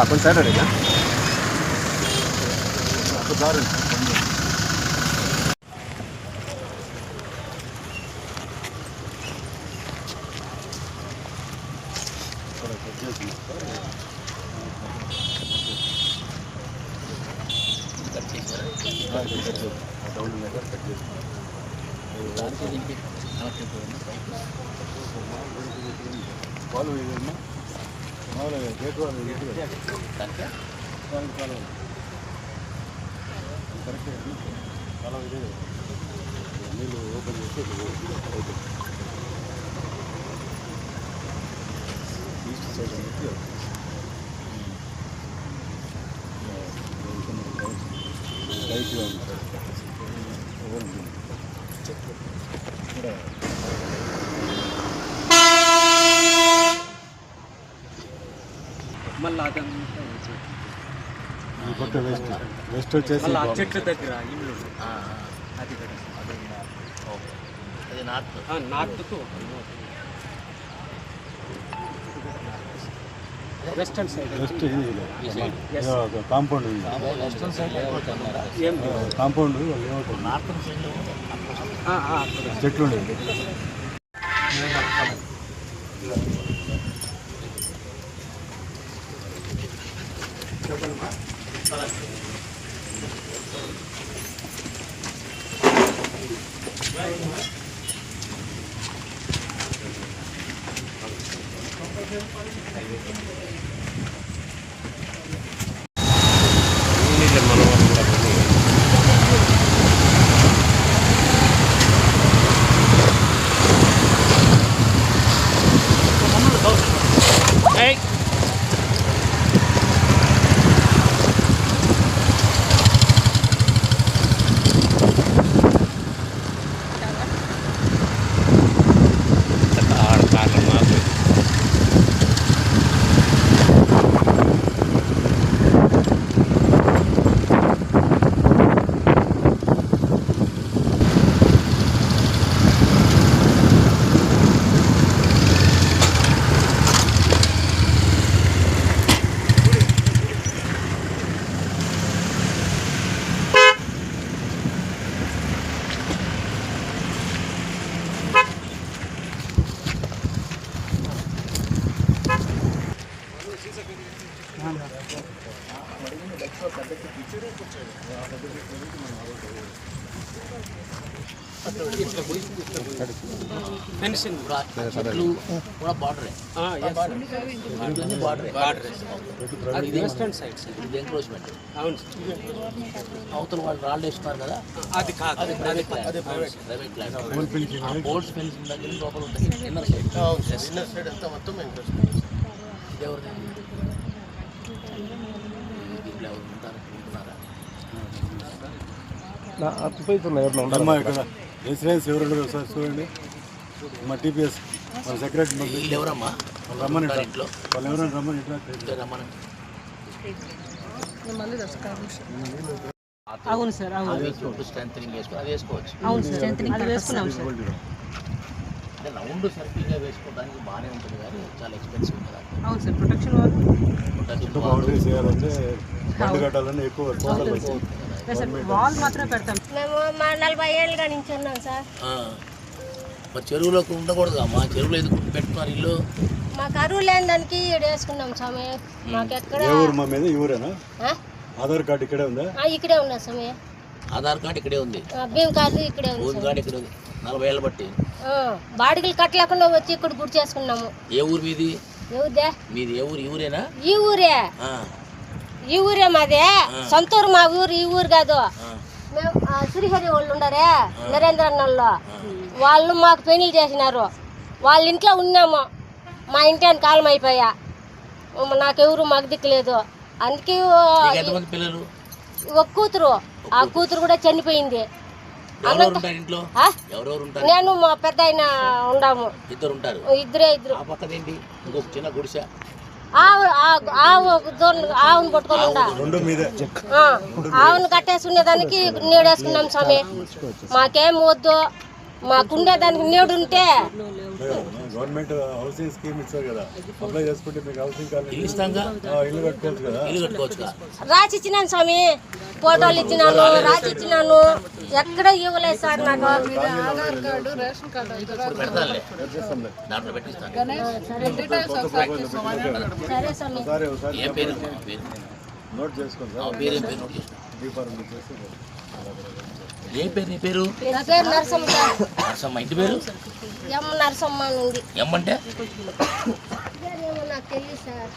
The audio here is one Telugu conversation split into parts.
పక్కన సైడ్ అడిగా వాళ్ళు ఇదమ్మా నీళ్ళు ఓపెన్ చేస్తే ఓపెన్ ఈస్ట్ సైడ్ అనేది లైట్గా ఉంది మళ్ళీ అదంతా పక్క వెస్ట్ వెస్ట్ వచ్చేసి మళ్ళీ ఆ చెట్ల దగ్గర ఇల్లు అది కూడా. అది నార్త్ నార్త్కు వెస్టర్న్ సైడ్ వెస్ట్ ఇది. కాంపౌండ్ ఉంది. వెస్ట్రన్ సైడ్ ఏం? కాంపౌండ్ నార్త్ సైడ్ ఆ, ఆ, అక్కడ చెట్లు పెన్షన్. చెట్లు కూడా బార్డరే. ఇవన్నీ బార్డరే. అది వెస్టర్న్ సైడ్ సార్ ఇది ఎంక్రోచ్మెంట్ అవును. అవతల వాళ్ళు రాళ్ళు వేస్తున్నారు కదా? అది కాదు. అది ప్రైవేట్ ల్యాండ్ ప్రైవేట్ ల్యాండ్ ఆ బోర్డ్స్ ఫెన్సింగ్ దగ్గర లోపల ఉంటాయి ఇన్నర్ సైడ్ ఇన్నర్ సైడ్ అంతా మొత్తం ఎంక్రోచ్మెంట్ ఎవరిది? దీంట్లో ఎవరు ఉంటారు? ఉంటున్నారా అమ్మా ఇక్కడ. ఇన్సూరెన్స్ ఎవరు ఒకసారి చూడండి. మా టీపీఎస్ వాళ్ళ సెక్రటరీ ఎవరమ్మా వాళ్ళు రమ్మని వాళ్ళు ఎవరైనా రమ్మని అవును సార్. అవును స్ట్రెంగ్ వేసుకుని అది వేసుకోవచ్చు. అవును సార్ అది వేసుకున్నాం సార్. అంటే రౌండ్ సర్కిల్గా వేసుకోవడానికి బాగానే ఉంటుంది కానీ చాలా ఎక్స్పెన్సివ్ కదా అవును సార్ ప్రొటెక్షన్ ప్రొటెక్షన్ బౌండరీస్ చేయాలంటే కట్టాలని ఎక్కువ సార్. వాల్ మాత్రమే పెడతాం. మేము మా నలభై ఏళ్ళుగా నుంచి ఉన్నాం సార్ మరి చెరువులోకి ఉండకూడదు అమ్మా చెరువులో ఎందుకు పెట్టుకున్నారు ఇల్లు? మాకు అరువు లేని దానికి ఈడ వేసుకున్నాం స్వామి. మాకు ఎక్కడ ఏ ఊరు మా మీద? ఆ? ఆధార్ కార్డు ఇక్కడే ఉందా? ఆ, ఇక్కడే ఉన్నా స్వామి. ఆధార్ కార్డు ఇక్కడే ఉంది. భీమ్ కార్డు ఇక్కడే ఉంది భూమి. కార్డు ఇక్కడే ఉంది. నలభై ఏళ్ళ బట్టి. ఆ, బాడిగలు కట్టలేకుండా వచ్చి ఇక్కడ గుడి చేసుకున్నాము. ఏ ఊరు మీది? ఎవరిదే? మీది ఏ ఊరు? ఈ ఊరేనా? ఈ ఊరే. ఆ, ఈ ఊరే మాదే. సొంతూరు మా ఊరు ఈ ఊరు కాదు. మేము శ్రీహరి వాళ్ళు ఉండరే నరేంద్ర అన్నల్లో వాళ్ళు మాకు పెళ్ళి చేసినారు. వాళ్ళ ఇంట్లో ఉన్నాము. మా ఇంటి అని కాలం అయిపోయా. నాకెవరు మాకు దిక్కులేదు అందుకే ఒక కూతురు. ఆ కూతురు. కూడా చనిపోయింది. నేను మా పెద్ద ఆయన ఉండాము. ఇద్దరు ఇద్దరే ఇద్దరు. చిన్న గుడిసె. ఆవు ఆ- ఆవు ఆవును పట్టుకొని ఉండా. ఆవును కట్టేసి ఉండేదానికి నీడేసుకున్నాం స్వామి. మాకేం వద్దు. మాకుండే దానికి నేడు ఉంటే. గవర్నమెంట్ హౌసింగ్ స్కీమ్ ఇచ్చారు కదా. అప్లై చేసుకుంటే మీకు హౌసింగ్ ఇల్లు ఇస్తాంగా ఆ, ఇల్లు కట్టుకోవచ్చు కదా. ఇల్లు కట్టుకోవచ్చు కదా. రాసి ఇచ్చినాను స్వామి. ఫోటోలు ఇచ్చినాను రాసి ఇచ్చినాను. ఎక్కడ ఇవ్వలేదు సార్ నాకు. సరే స్వామి సరే ఒకసారి ఏం పేరు? పేరు నోట్ చేసుకోండి. ఏం పేరు నీ పేరు? నా పేరు నరసమ్మ ఇంటి పేరు? ఎమ్మ నరసమ్మ అని ఉంది. ఎమ్మంటే పేరు ఏమో నాకు తెలియదు సార్.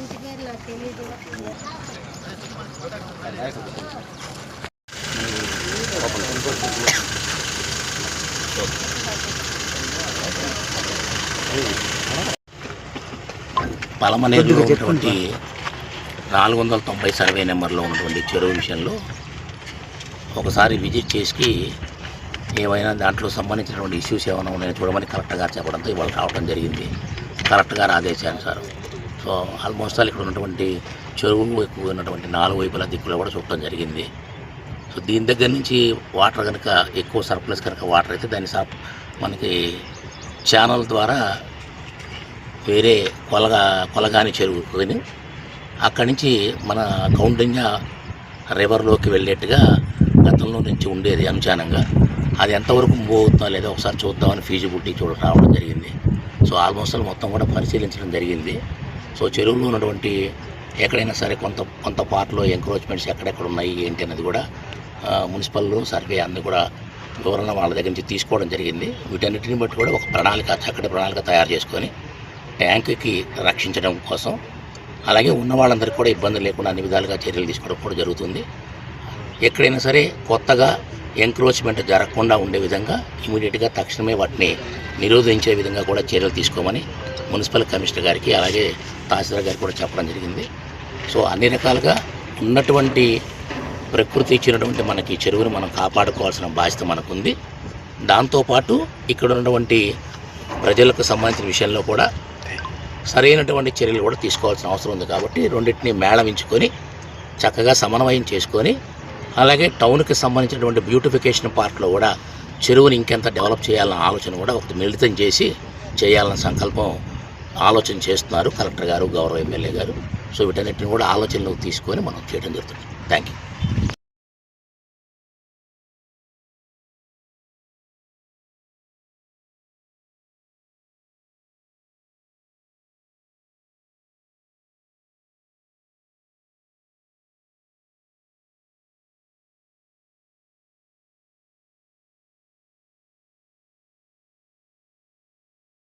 ఇంటి పేరు నాకు తెలియదు. పలమనేరులో ఉన్నటువంటి నాలుగు వందల తొంభై సర్వే నెంబర్లో ఉన్నటువంటి చెరువు విషయంలో ఒకసారి విజిట్ చేసి ఏమైనా దాంట్లో సంబంధించినటువంటి ఇష్యూస్ ఏమైనా ఉన్నాయో చూడమని కలెక్టర్ గారు చెప్పడంతో ఇవాళ రావడం జరిగింది. కలెక్టర్ గారు ఆదేశానుసారం సో ఆల్మోస్ట్ ఆల్ ఇక్కడ ఉన్నటువంటి చెరువు వైపు ఉన్నటువంటి నాలుగు వైపుల దిక్కులో కూడా చూడటం జరిగింది. సో దీని దగ్గర నుంచి వాటర్ కనుక ఎక్కువ సర్ప్లస్ కనుక వాటర్ అయితే దాన్ని మనకి ఛానల్ ద్వారా వేరే కొలగా కొలగాని చెరువుని అక్కడి నుంచి మన కౌండిన్య రివర్లోకి వెళ్ళేట్టుగా గతంలో నుంచి ఉండేది అనుచానంగా. అది ఎంతవరకు మూవ్ అవుతుందో లేదో ఒకసారి చూద్దామని ఫీజిబిలిటీ చూడ రావడం జరిగింది. సో ఆల్మోస్ట్ మొత్తం కూడా పరిశీలించడం జరిగింది. సో చెరువులో ఉన్నటువంటి ఎక్కడైనా సరే కొంత కొంత పార్ట్లో ఎంక్రోచ్మెంట్స్ ఎక్కడెక్కడ ఉన్నాయి ఏంటి అనేది కూడా ఆ, మున్సిపల్ సర్వే అన్ని కూడా వివరణ వాళ్ళ దగ్గర నుంచి తీసుకోవడం జరిగింది. వీటన్నిటిని బట్టి కూడా ఒక ప్రణాళిక చక్కటి ప్రణాళిక తయారు చేసుకొని ట్యాంక్కి రక్షించడం కోసం అలాగే ఉన్న వాళ్ళందరికీ కూడా ఇబ్బంది లేకుండా అన్ని విధాలుగా చర్యలు తీసుకోవడం కూడా జరుగుతుంది. ఎక్కడైనా సరే కొత్తగా ఎంక్రోచ్మెంట్ జరగకుండా ఉండే విధంగా ఇమీడియట్గా తక్షణమే వాటిని నిరోధించే విధంగా కూడా చర్యలు తీసుకోమని మున్సిపల్ కమిషనర్ గారికి అలాగే తహసీల్దార్ గారికి కూడా చెప్పడం జరిగింది. సో అన్ని రకాలుగా ఉన్నటువంటి ప్రకృతి ఇచ్చినటువంటి మనకి చెరువుని మనం కాపాడుకోవాల్సిన బాధ్యత మనకుంది. దాంతోపాటు ఇక్కడ ఉన్నటువంటి ప్రజలకు సంబంధించిన విషయంలో కూడా సరైనటువంటి చర్యలు కూడా తీసుకోవాల్సిన అవసరం ఉంది కాబట్టి రెండింటిని మేళవించుకొని చక్కగా సమన్వయం చేసుకొని అలాగే టౌన్కి సంబంధించినటువంటి బ్యూటిఫికేషన్ పార్ట్లో కూడా చెరువుని ఇంకెంత డెవలప్ చేయాలన్న ఆలోచన కూడా ఒకటి మిళితం చేసి చేయాలన్న సంకల్పం ఆలోచన చేస్తున్నారు కలెక్టర్ గారు గౌరవ ఎమ్మెల్యే గారు. సో వీటన్నిటిని కూడా ఆలోచనలోకి తీసుకొని మనం చేయడం జరుగుతుంది. Thank you